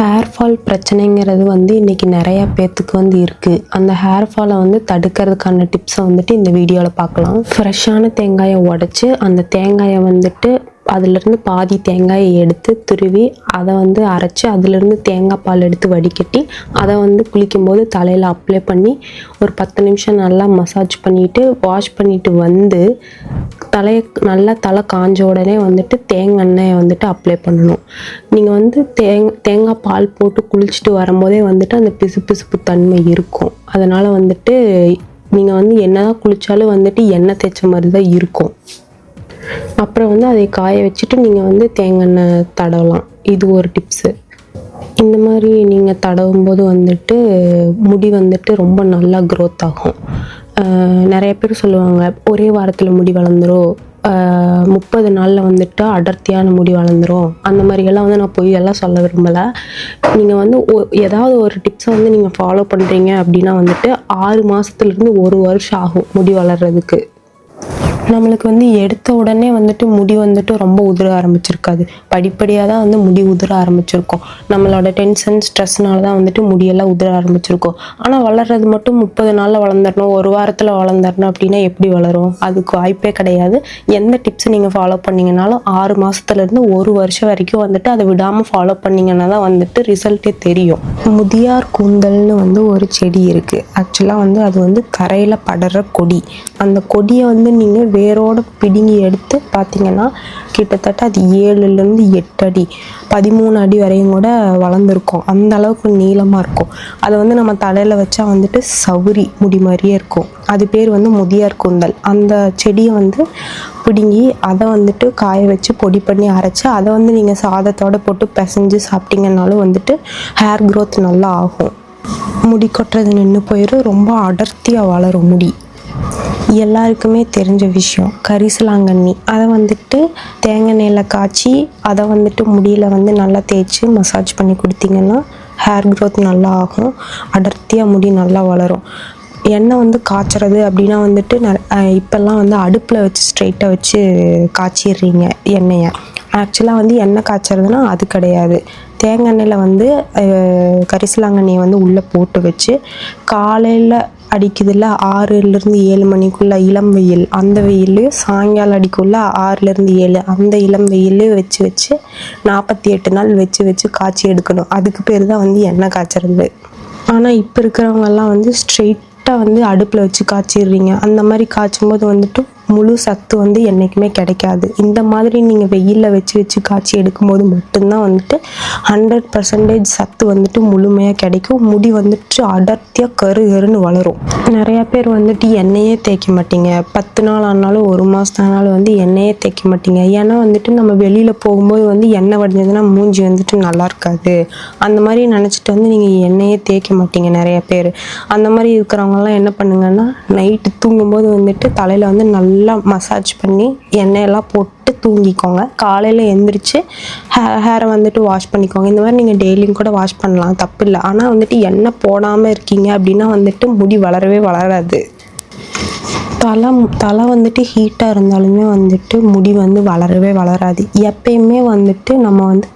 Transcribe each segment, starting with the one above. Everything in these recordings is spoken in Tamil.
ஹேர் ஃபால் பிரச்சனைங்கிறது வந்து இன்றைக்கி நிறையா பேர்த்துக்கு வந்து இருக்குது அந்த ஹேர் ஃபாலை வந்து தடுக்கிறதுக்கான டிப்ஸை வந்துட்டு இந்த வீடியோவில் பார்க்கலாம். ஃப்ரெஷ்ஷான தேங்காயை உடச்சி அந்த தேங்காயை வந்துட்டு அதுலேருந்து பாதி தேங்காயை எடுத்து துருவி அதை வந்து அரைச்சி அதிலிருந்து தேங்காய் பால் எடுத்து வடிகட்டி அதை வந்து குளிக்கும்போது தலையில் அப்ளை பண்ணி ஒரு பத்து நிமிஷம் நல்லா மசாஜ் பண்ணிவிட்டு வாஷ் பண்ணிவிட்டு வந்து தலையை நல்லா தலை காஞ்ச உடனே வந்துட்டு தேங்காய் எண்ணெயை வந்துட்டு அப்ளை பண்ணணும். நீங்கள் வந்து தேங் தேங்காய் பால் போட்டு குளிச்சுட்டு வரும்போதே வந்துட்டு அந்த பிசு பிசுப்பு தன்மை இருக்கும். அதனால் வந்துட்டு நீங்கள் வந்து என்ன தான் குளித்தாலும் வந்துட்டு எண்ணெய் தேய்ச்ச மாதிரி தான் இருக்கும். அப்புறம் வந்து அதை காய வச்சுட்டு நீங்கள் வந்து தேங்காய் எண்ணெய் தடவலாம். இது ஒரு டிப்ஸு இந்த மாதிரி நீங்கள் தடவும் போது வந்துட்டு முடி வந்துட்டு ரொம்ப நல்லா க்ரோத் ஆகும். நிறைய பேர் சொல்லுவாங்க ஒரே வாரத்தில் முடி வளர்ந்துரும். முப்பது நாளில் வந்துட்டு அடர்த்தியான முடி வளர்ந்துரும். அந்த மாதிரியெல்லாம் வந்து நான் பொய் எல்லாம் சொல்ல விரும்பலை. நீங்கள் வந்து ஒ- ஏதாவது ஒரு டிப்ஸை வந்து நீங்கள் ஃபாலோ பண்ணுறீங்க அப்படின்னா வந்துட்டு ஆறு மாதத்துலேருந்து ஒரு வருஷம் ஆகும் முடி வளர்கிறதுக்கு நம்மளுக்கு வந்து எடுத்த உடனே வந்துட்டு முடி வந்துட்டு ரொம்ப உதிர ஆரம்பிச்சிருக்காது. படிப்படியாக தான் வந்து முடி உதிர ஆரம்பிச்சிருக்கும். நம்மளோட டென்ஷன் ஸ்ட்ரெஸ்னால தான் வந்துட்டு முடியெல்லாம் உதிர ஆரம்பிச்சிருக்கும். ஆனால் வளர்றது மட்டும் முப்பது நாளில் வளர்ந்துடணும் ஒரு வாரத்தில் வளர்ந்துடணும் அப்படின்னா எப்படி வளரும்? அதுக்கு வாய்ப்பே கிடையாது. எந்த டிப்ஸ் நீங்கள் ஃபாலோ பண்ணீங்கனாலும் ஆறு மாதத்துலேருந்து ஒரு வருஷம் வரைக்கும் வந்துட்டு அதை விடாமல் ஃபாலோ பண்ணீங்கன்னா தான் வந்துட்டு ரிசல்ட்டே தெரியும். முதியார் கூந்தல்னு வந்து ஒரு செடி இருக்குது ஆக்சுவலாக வந்து அது வந்து கரையில் படுற கொடி. அந்த கொடியை வந்து நீங்கள் வேரோடு பிடுங்கி எடுத்து பார்த்தீங்கன்னா கிட்டத்தட்ட அது ஏழுலேருந்து எட்டு அடி பதிமூணு அடி வரையும் கூட வளர்ந்துருக்கும். அந்த அளவுக்கு நீளமாக இருக்கும். அதை வந்து நம்ம தலையில் வச்சா வந்துட்டு சவுரி முடி மாதிரியே இருக்கும். அது பேர் வந்து முதியார் கூந்தல். அந்த செடியை வந்து பிடுங்கி அதை வந்துட்டு காய வச்சு பொடி பண்ணி அரைச்சி அதை வந்து நீங்கள் சாதத்தோடு போட்டு பிசைஞ்சு சாப்பிட்டீங்கன்னாலும் வந்துட்டு ஹேர் க்ரோத் நல்லா ஆகும். முடி கொட்டுறது நின்று போயிடும் ரொம்ப அடர்த்தியாக வளரும் முடி. எல்லாருக்குமே தெரிஞ்ச விஷயம் கரிசலாங்கண்ணி. அதை வந்துட்டு தேங்காய் எண்ணெயில் காய்ச்சி அதை வந்துட்டு முடியில் வந்து நல்லா தேய்ச்சி மசாஜ் பண்ணி கொடுத்தீங்கன்னா ஹேர் க்ரோத் நல்லா ஆகும். அடர்த்தியாக முடி நல்லா வளரும். எண்ணெய் வந்து காய்ச்சறது அப்படின்னா வந்துட்டு ந இப்போல்லாம் வந்து அடுப்பில் வச்சு ஸ்ட்ரைட்டாக வச்சு காய்ச்சிடுறீங்க எண்ணெயை. ஆக்சுவலாக வந்து எண்ணெய் காய்ச்சறதுனா அது கிடையாது. தேங்காய் எண்ணெயில் வந்து கரிசலாங்கண்ணியை வந்து உள்ளே போட்டு வச்சு காலையில் அடிக்குதுல்ல? ஆறுலேருந்து ஏழு மணிக்குள்ள இளம் வெயில். அந்த வெயிலையும் சாயங்காலம் அடிக்குள்ள ஆறுலேருந்து ஏழு. அந்த இளம் வெயிலையும் வச்சு வச்சு நாற்பத்தி எட்டு நாள் வச்சு வச்சு காய்ச்சி எடுக்கணும். அதுக்கு பேர் தான் வந்து எண்ணெய் காய்ச்சறது ஆனால் இப்போ இருக்கிறவங்கெல்லாம் வந்து ஸ்ட்ரெயிட்டாக வந்து அடுப்பில் வச்சு காய்ச்சிடுறீங்க. அந்த மாதிரி காய்ச்சும் போது வந்துட்டு முழு சத்து வந்து என்றைக்குமே கிடைக்காது. இந்த மாதிரி நீங்கள் வெயிலில் வச்சு வச்சு காய்ச்சி எடுக்கும்போது மட்டும்தான் வந்துட்டு ஹண்ட்ரட் பர்சன்டேஜ் சத்து வந்துட்டு முழுமையாக கிடைக்கும். முடி வந்துட்டு அடர்த்தியாக கரு கருன்னு வளரும். நிறையா பேர் வந்துட்டு எண்ணெயே தேய்க்க மாட்டீங்க. பத்து நாள் ஆனாலும் ஒரு மாதம் ஆனாலும் வந்து எண்ணெயே தேய்க்க மாட்டீங்க. ஏன்னா வந்துட்டு நம்ம வெளியில் போகும்போது வந்து எண்ணெய் வடிஞ்சதுன்னா மூஞ்சி வந்துட்டு நல்லா இருக்காது. அந்த மாதிரி நினச்சிட்டு வந்து நீங்கள் எண்ணெயே தேய்க்க மாட்டீங்க நிறைய பேர். அந்த மாதிரி இருக்கிறவங்கலாம் என்ன பண்ணுங்கன்னா நைட்டு தூங்கும்போது வந்துட்டு தலையில் வந்து நல்லா மசாஜ் பண்ணி எண்ணெயெல்லாம் போட்டு தூங்கிக்கோங்க. காலையில் எந்திரிச்சு ஹே ஹேரை வந்துட்டு வாஷ் பண்ணிக்கோங்க. இந்த மாதிரி நீங்கள் டெய்லியும் கூட வாஷ் பண்ணலாம். தப்பு இல்லை ஆனால் வந்துட்டு எண்ணெய் போடாமல் இருக்கீங்க அப்படின்னா வந்துட்டு முடி வளரவே வளராது. தலை தலை வந்துட்டு ஹீட்டாக இருந்தாலுமே வந்துட்டு முடி வந்து வளரவே வளராது. எப்பயுமே வந்துட்டு நம்ம வந்து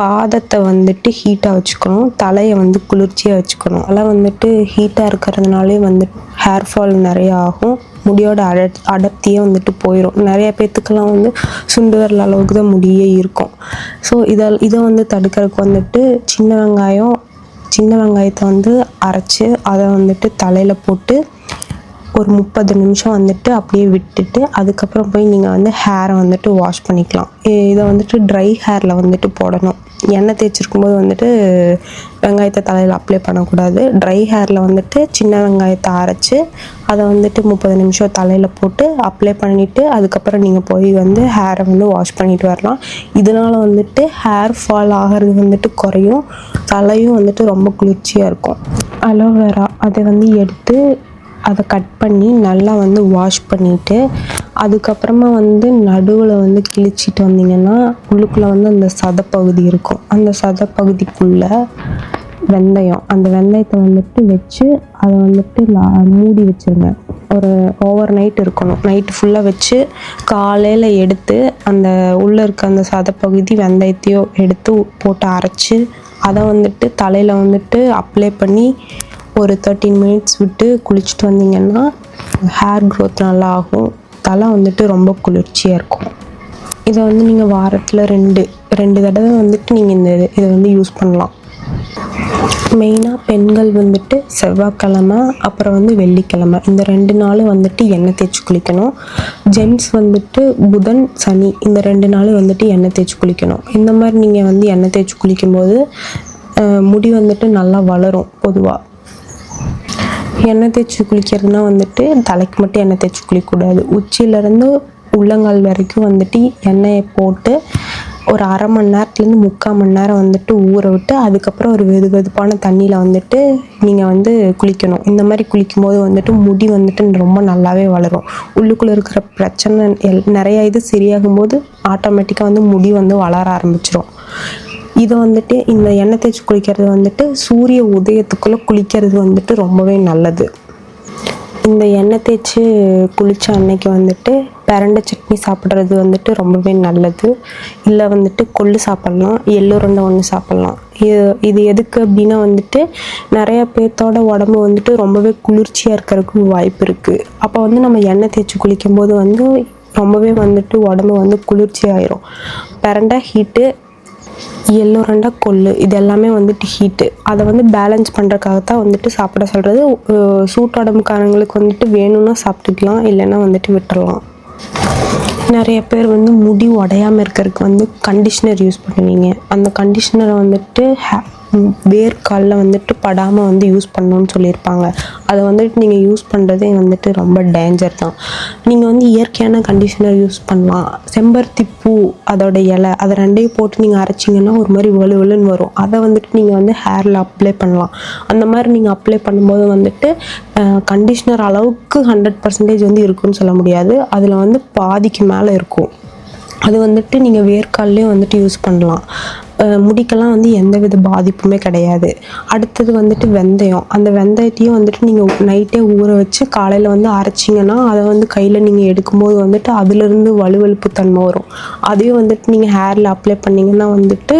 பாதத்தை வந்துட்டு ஹீட்டாக வச்சுக்கணும். தலையை வந்து குளிர்ச்சியாக வச்சுக்கணும். அதெல்லாம் வந்துட்டு ஹீட்டாக இருக்கிறதுனாலே வந்து ஹேர் ஃபால் நிறைய ஆகும். முடியோட அட அடர்த்தியே வந்துட்டு போயிடும் நிறைய பேர்த்துக்கெல்லாம் வந்து சுண்டு வரல அளவுக்கு தான் முடியே இருக்கும். ஸோ இதை இதை வந்து தடுக்கிறதுக்கு வந்துட்டு சின்ன வெங்காயம் சின்ன வெங்காயத்தை வந்து அரைச்சி அதை வந்துட்டு தலையில் போட்டு ஒரு முப்பது நிமிஷம் வந்துட்டு அப்படியே விட்டுட்டு அதுக்கப்புறம் போய் நீங்கள் வந்து ஹேரை வந்துட்டு வாஷ் பண்ணிக்கலாம். இதை வந்துட்டு ட்ரை ஹேரில் வந்துட்டு போடணும். எண்ணெய் தேய்ச்சிருக்கும்போது வந்துட்டு வெங்காயத்தை தலையில் அப்ளை பண்ணக்கூடாது. ட்ரை ஹேரில் வந்துட்டு சின்ன வெங்காயத்தை அரைச்சி அதை வந்துட்டு முப்பது நிமிஷம் தலையில் போட்டு அப்ளை பண்ணிவிட்டு அதுக்கப்புறம் நீங்கள் போய் வந்து ஹேரை வந்து வாஷ் பண்ணிட்டு வரலாம். இதனால் வந்துட்டு ஹேர் ஃபால் ஆகிறது வந்துட்டு குறையும். தலையும் வந்துட்டு ரொம்ப குளிர்ச்சியாக இருக்கும். அலோவேரா அதை வந்து எடுத்து அதை கட் பண்ணி நல்லா வந்து வாஷ் பண்ணிவிட்டு அதுக்கப்புறமா வந்து நடுவில் வந்து கிழிச்சிட்டு வந்தீங்கன்னா உள்ளுக்குள்ளே வந்து அந்த சதப்பகுதி இருக்கும். அந்த சதப்பகுதிக்குள்ளே வெந்தயம். அந்த வெந்தயத்தை வந்துட்டு வச்சு அதை வந்துட்டு லா- மூடி வச்சுருங்க ஒரு ஓவர் நைட் இருக்கணும் நைட்டு ஃபுல்லாக வச்சு காலையில் எடுத்து அந்த உள்ளே இருக்க அந்த சதப்பகுதி வெந்தயத்தையோ எடுத்து போட்டு அரைச்சி அதை வந்துட்டு தலையில் வந்துட்டு அப்ளை பண்ணி ஒரு தேர்ட்டின் மினிட்ஸ் விட்டு குளிச்சுட்டு வந்தீங்கன்னா ஹேர் க்ரோத் நல்லா ஆகும் தலை வந்துட்டு ரொம்ப குளிர்ச்சியாக இருக்கும். இதை வந்து நீங்கள் வாரத்தில் ரெண்டு ரெண்டு தடவை வந்துட்டு நீங்கள் இந்த இது- இதை வந்து யூஸ் பண்ணலாம். மெயினாக பெண்கள் வந்துட்டு செவ்வாய்க்கிழமை அப்புறம் வந்து வெள்ளிக்கிழமை. இந்த ரெண்டு நாள் வந்துட்டு எண்ணெய் தேய்ச்சி குளிக்கணும். ஜென்ட்ஸ் வந்துட்டு புதன் சனி இந்த ரெண்டு நாள் வந்துட்டு எண்ணெய் தேய்ச்சி குளிக்கணும். இந்த மாதிரி நீங்கள் வந்து எண்ணெய் தேய்ச்சி குளிக்கும்போது முடி வந்துட்டு நல்லா வளரும் பொதுவாக எண்ணெய் தேய்ச்சி குளிக்கிறதுனா வந்துட்டு தலைக்கு மட்டும் எண்ணெய் தேய்ச்சி குளிக்கக்கூடாது. உச்சியிலேருந்து உள்ளங்கால் வரைக்கும் வந்துட்டு எண்ணெயை போட்டு ஒரு அரை மணி நேரத்துலேருந்து முக்கால் மணி நேரம் வந்துட்டு ஊற விட்டு அதுக்கப்புறம் ஒரு வெது வெதுப்பான தண்ணியில் வந்துட்டு நீங்கள் வந்து குளிக்கணும். இந்த மாதிரி குளிக்கும்போது வந்துட்டு முடி வந்துட்டு ரொம்ப நல்லாவே வளரும். உள்ளுக்குள்ளே இருக்கிற பிரச்சனை எல் நிறைய இது சரியாகும் போது ஆட்டோமேட்டிக்காக வந்து முடி வந்து வளர ஆரம்பிச்சிடும் இதை வந்துட்டு இந்த எண்ணெய் தேய்ச்சி குளிக்கிறது வந்துட்டு சூரிய உதயத்துக்குள்ளே குளிக்கிறது வந்துட்டு ரொம்பவே நல்லது. இந்த எண்ணெய் தேய்ச்சி குளித்த அன்னைக்கு வந்துட்டு பிரண்டை சட்னி சாப்பிட்றது வந்துட்டு ரொம்பவே நல்லது. இல்லை வந்துட்டு கொள்ளு சாப்பிட்லாம் எள்ளுருண்டை ஒன்று சாப்பிட்லாம். இது இது எதுக்கு அப்படின்னா வந்துட்டு நிறைய பேர்த்தோட உடம்பு வந்துட்டு ரொம்பவே குளிர்ச்சியாக இருக்கிறதுக்கு வாய்ப்பு இருக்குது அப்போ வந்து நம்ம எண்ணெய் தேய்ச்சி குளிக்கும்போது வந்து ரொம்பவே வந்துட்டு உடம்பு வந்து குளிர்ச்சி ஆயிரும் பிரண்டை ஹீட்டு எள்ளுரண்டை கொள்ளு இது எல்லாமே வந்துட்டு ஹீட்டு அதை வந்து பேலன்ஸ் பண்ணுறக்காக தான் வந்துட்டு சாப்பிட சொல்கிறது சூட்டோடம்புக்காரங்களுக்கு வந்துட்டு வேணும்னா சாப்பிட்டுக்கலாம் இல்லைன்னா வந்துட்டு விட்டுறலாம். நிறைய பேர் வந்து முடி உடையாமல் இருக்கிறதுக்கு வந்து கண்டிஷ்னர் யூஸ் பண்ணுவீங்க. அந்த கண்டிஷ்னரை வந்துட்டு ஹே- வேர்க்காலில் வந்துட்டு படாமல் வந்து யூஸ் பண்ணணும்னு சொல்லியிருப்பாங்க. அதை வந்துட்டு நீங்கள் யூஸ் பண்ணுறதே வந்துட்டு ரொம்ப டேஞ்சர் தான். நீங்கள் வந்து இயற்கையான கண்டிஷனர் யூஸ் பண்ணலாம். செம்பருத்தி பூ அதோட இலை அதை ரெண்டையும் போட்டு நீங்கள் அரைச்சிங்கன்னா ஒரு மாதிரி வலு வலுன்னு வரும். அதை வந்துட்டு நீங்கள் வந்து ஹேரில் அப்ளை பண்ணலாம். அந்த மாதிரி நீங்கள் அப்ளை பண்ணும்போது வந்துட்டு கண்டிஷ்னர் அளவுக்கு ஹண்ட்ரட் பர்சன்டேஜ் வந்து இருக்குன்னு சொல்ல முடியாது. அதில் வந்து பாதிக்கு மேலே இருக்கும். அது வந்துட்டு நீங்கள் வேர்க்கால்லேயும் வந்துட்டு யூஸ் பண்ணலாம். முடிக்கெல்லாம் வந்து எந்த வித பாதிப்புமே கிடையாது. அடுத்தது வந்துட்டு வெந்தயம். அந்த வெந்தயத்தையும் வந்துட்டு நீங்கள் நைட்டே ஊற வச்சு காலையில் வந்து அரைச்சிங்கன்னா அதை வந்து கையில் நீங்கள் எடுக்கும்போது வந்துட்டு அதுலேருந்து வலுவழுப்பு தன்மை வரும். அதையும் வந்துட்டு நீங்கள் ஹேரில் அப்ளை பண்ணிங்கன்னா வந்துட்டு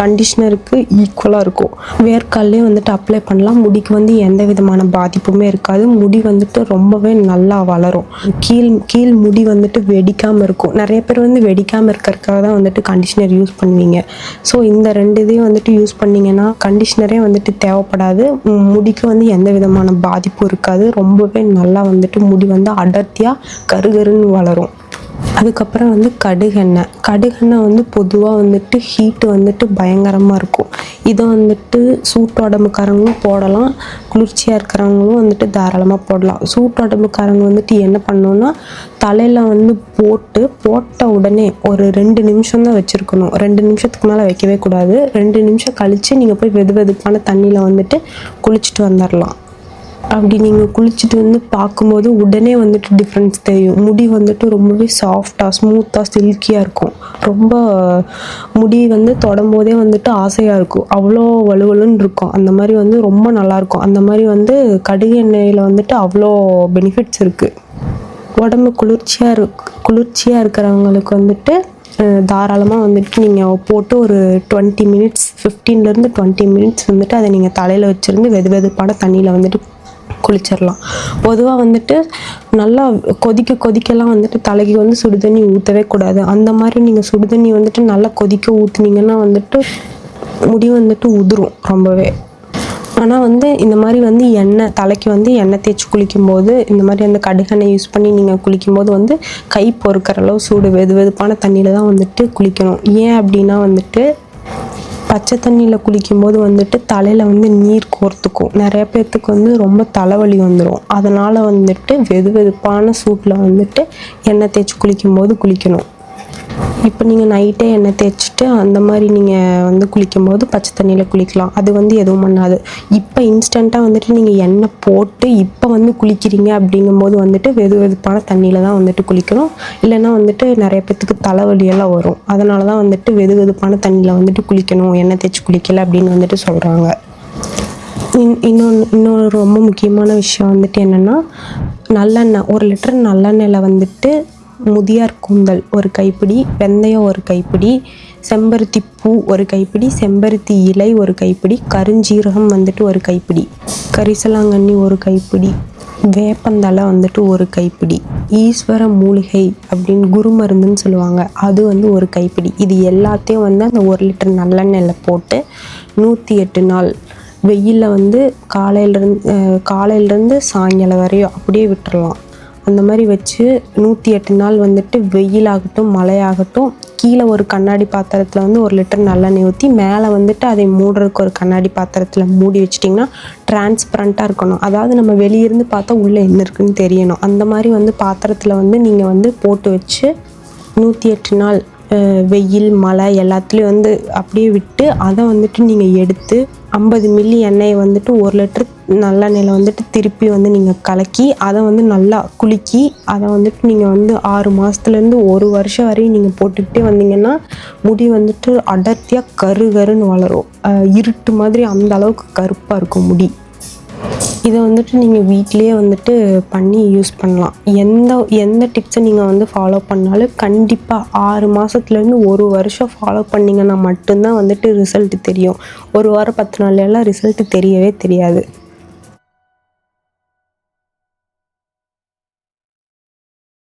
கண்டிஷ்னருக்கு ஈக்குவலாக இருக்கும். வேர்க்கால்லே வந்துட்டு அப்ளை பண்ணலாம். முடிக்கு வந்து எந்த விதமான பாதிப்புமே இருக்காது. முடி வந்துட்டு ரொம்பவே நல்லா வளரும். கீழ் கீழ் முடி வந்துட்டு வெடிக்காமல் இருக்கும். நிறைய பேர் வந்து வெடிக்காமல் இருக்கிறதுக்காக தான் வந்துட்டு கண்டிஷ்னர் யூஸ் பண்ணுவீங்க. ஸோ இந்த ரெண்டு இதையும் வந்துட்டு யூஸ் பண்ணீங்கன்னா கண்டிஷ்னரே வந்துட்டு தேவைப்படாது. முடிக்கு வந்து எந்த விதமான பாதிப்பும் இருக்காது. ரொம்பவே நல்லா வந்துட்டு முடி வந்து அடர்த்தியாக கருகருன்னு வளரும். அதுக்கப்புறம் வந்து கடுகெண்ணெய். கடுகெண்ணெய் வந்து பொதுவாக வந்துட்டு ஹீட்டு வந்துட்டு பயங்கரமாக இருக்கும். இதை வந்துட்டு சூட்டு உடம்புக்காரங்களும் போடலாம். குளிர்ச்சியாக இருக்கிறவங்களும் வந்துட்டு தாராளமாக போடலாம். சூட்டு உடம்புக்காரங்க வந்துட்டு என்ன பண்ணணும்னா தலையில் வந்து போட்டு போட்ட உடனே ஒரு ரெண்டு நிமிஷம் தான் வச்சுருக்கணும். ரெண்டு நிமிஷத்துக்கு மேலே வைக்கவே கூடாது. ரெண்டு நிமிஷம் கழித்து நீங்கள் போய் வெது வெதுப்பான தண்ணியில் வந்துட்டு குளிச்சுட்டு வந்துடலாம் அப்படி நீங்கள் குளிச்சுட்டு வந்து பார்க்கும்போது உடனே வந்துட்டு டிஃப்ரென்ஸ் தெரியும். முடி வந்துட்டு ரொம்பவே சாஃப்டாக ஸ்மூத்தாக சில்கியாக இருக்கும். ரொம்ப முடி வந்து தொடம்போதே வந்துட்டு ஆசையாக இருக்கும். அவ்வளோ வலுவலுன்னு இருக்கும். அந்த மாதிரி வந்து ரொம்ப நல்லாயிருக்கும் அந்த மாதிரி வந்து கடுகு எண்ணெயில் வந்துட்டு அவ்வளோ பெனிஃபிட்ஸ் இருக்குது உடம்பு குளிர்ச்சியாக இருக் குளிர்ச்சியாக இருக்கிறவங்களுக்கு வந்துட்டு தாராளமாக வந்துட்டு நீங்கள் போட்டு ஒரு டுவெண்ட்டி மினிட்ஸ் ஃபிஃப்டீன்லேருந்து டுவெண்ட்டி மினிட்ஸ் வந்துட்டு அதை நீங்கள் தலையில் வச்சுருந்து வெது வெதுப்பான தண்ணியில் வந்துட்டு குளிச்சிடலாம் பொதுவாக வந்துட்டு நல்லா கொதிக்க கொதிக்கலாம் வந்துட்டு தலைக்கு வந்து சுடுதண்ணி ஊற்றவே கூடாது. அந்த மாதிரி நீங்கள் சுடுதண்ணி வந்துட்டு நல்லா கொதிக்க ஊற்றுனீங்கன்னா வந்துட்டு முடி வந்துட்டு உதிரும் ரொம்பவே. ஆனால் வந்து இந்த மாதிரி வந்து எண்ணெய் தலைக்கு வந்து எண்ணெய் தேய்ச்சி குளிக்கும்போது இந்த மாதிரி அந்த கடுகெண்ணெய் யூஸ் பண்ணி நீங்கள் குளிக்கும்போது வந்து கை பொறுக்கிற அளவு சூடு வெது வெதுப்பான தண்ணியில் தான் வந்துட்டு குளிக்கணும். ஏன் அப்படின்னா வந்துட்டு பச்சை தண்ணியில் குளிக்கும்போது வந்துட்டு தலையில் வந்து நீர் கோர்த்துக்கும். நிறைய பேர்த்துக்கு வந்து ரொம்ப தலைவலி வந்துடும் அதனால் வந்துட்டு வெது வெதுப்பான சூட்டில் வந்துட்டு எண்ணெய் தேய்ச்சி குளிக்கும்போது குளிக்கணும். இப்போ நீங்கள் நைட்டே எண்ணெய் தேய்ச்சிட்டு அந்த மாதிரி நீங்கள் வந்து குளிக்கும்போது பச்சை தண்ணியில் குளிக்கலாம். அது வந்து எதுவும் பண்ணாது. இப்போ இன்ஸ்டண்ட்டாக வந்துட்டு நீங்கள் எண்ணெய் போட்டு இப்போ வந்து குளிக்கிறீங்க அப்படிங்கும்போது வந்துட்டு வெது வெதுப்பான தண்ணியில் தான் வந்துட்டு குளிக்கணும். இல்லைன்னா வந்துட்டு நிறைய பேர்த்துக்கு தலைவலியெல்லாம் வரும். அதனால தான் வந்துட்டு வெது வெதுப்பான தண்ணியில் வந்துட்டு குளிக்கணும். எண்ணெய் தேய்ச்சி குளிக்கலை அப்படின்னு வந்துட்டு சொல்கிறாங்க இன் இன்னொன்று இன்னொரு ரொம்ப முக்கியமான விஷயம் வந்துட்டு என்னென்னா நல்லெண்ணெய் ஒரு லிட்டர் நல்லெண்ணெயில் வந்துட்டு முதியார் கூந்தல் ஒரு கைப்பிடி வெந்தயம் ஒரு கைப்பிடி செம்பருத்தி பூ ஒரு கைப்பிடி செம்பருத்தி இலை ஒரு கைப்பிடி கருஞ்சீரகம் வந்துட்டு ஒரு கைப்பிடி கரிசலாங்கண்ணி ஒரு கைப்பிடி வேப்பந்தலை வந்துட்டு ஒரு கைப்பிடி ஈஸ்வர மூலிகை அப்படின்னு குரு மருந்துன்னு சொல்லுவாங்க. அது வந்து ஒரு கைப்பிடி. இது எல்லாத்தையும் வந்து அந்த ஒரு லிட்டர் நல்லெண்ணெயில் போட்டு நூற்றி எட்டு நாள் வெயிலில் வந்து காலையிலேருந்து காலையிலேருந்து சாயங்காலம் வரையும் அப்படியே விட்டுடலாம் அந்த மாதிரி வச்சு நூற்றி எட்டு நாள் வந்துட்டு வெயிலாகட்டும் மழையாகட்டும் கீழே ஒரு கண்ணாடி பாத்திரத்தில் வந்து ஒரு லிட்டர் நல்லெண்ணெய் ஊற்றி மேலே வந்துட்டு அதை மூடுறதுக்கு ஒரு கண்ணாடி பாத்திரத்தில் மூடி வச்சிட்டிங்கன்னா டிரான்ஸ்பரண்ட்டாக இருக்கணும். அதாவது நம்ம வெளியிருந்து பார்த்தா உள்ளே என்ன இருக்குன்னு தெரியணும். அந்த மாதிரி வந்து பாத்திரத்தில் வந்து நீங்கள் வந்து போட்டு வச்சு நூற்றி எட்டு நாள் வெயில் மழை எல்லாத்துலேயும் வந்து அப்படியே விட்டு அதை வந்துட்டு நீங்கள் எடுத்து ஐம்பது மில்லி எண்ணெயை வந்துட்டு ஒரு லிட்டர் நல்லெண்ணெயில் வந்துட்டு திருப்பி வந்து நீங்கள் கலக்கி அதை வந்து நல்லா குலுக்கி அதை வந்துட்டு நீங்கள் வந்து ஆறு மாதத்துலேருந்து ஒரு வருஷம் வரையும் நீங்கள் போட்டுக்கிட்டே வந்தீங்கன்னா முடி வந்துட்டு அடர்த்தியாக கரு கருன்னு வளரும். இருட்டு மாதிரி அந்த அளவுக்கு கருப்பாக இருக்கும் முடி. இதை வந்துட்டு நீங்கள் வீட்டிலேயே வந்துட்டு பண்ணி யூஸ் பண்ணலாம். எந்த எந்த டிப்ஸை நீங்கள் வந்து ஃபாலோ பண்ணாலும் கண்டிப்பாக ஆறு மாதத்துலேருந்து ஒரு வருஷம் ஃபாலோ பண்ணிங்கன்னா மட்டும்தான் வந்துட்டு ரிசல்ட் தெரியும். ஒரு வாரம் பத்து நாள்ல எல்லாம் ரிசல்ட் தெரியவே தெரியாது.